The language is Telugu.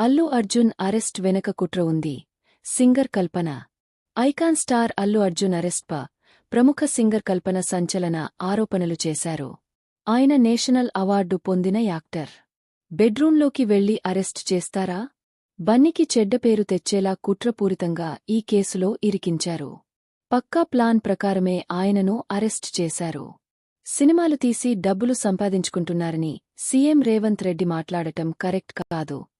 అల్లు అర్జున్ అరెస్ట్ వెనక కుట్ర ఉంది. Singer Kalpana. Icon star Allu Arjun అరెస్ట్ప ప్రముఖ సింగర్ కల్పన సంచలన ఆరోపణలు చేశారు. ఆయన నేషనల్ అవార్డు పొందిన యాక్టర్. బెడ్రూంలోకి వెళ్ళి అరెస్ట్ చేస్తారా? బన్నీకి చెడ్డ పేరు తెచ్చేలా కుట్రపూరితంగా ఈ కేసులో ఇరికించారు. పక్కా ప్లాన్ ప్రకారమే ఆయనను అరెస్ట్ చేశారు. సినిమాలు తీసి డబ్బులు సంపాదించుకుంటున్నారని సీఎం రేవంత్ రెడ్డి మాట్లాడటం కరెక్ట్ కాదు.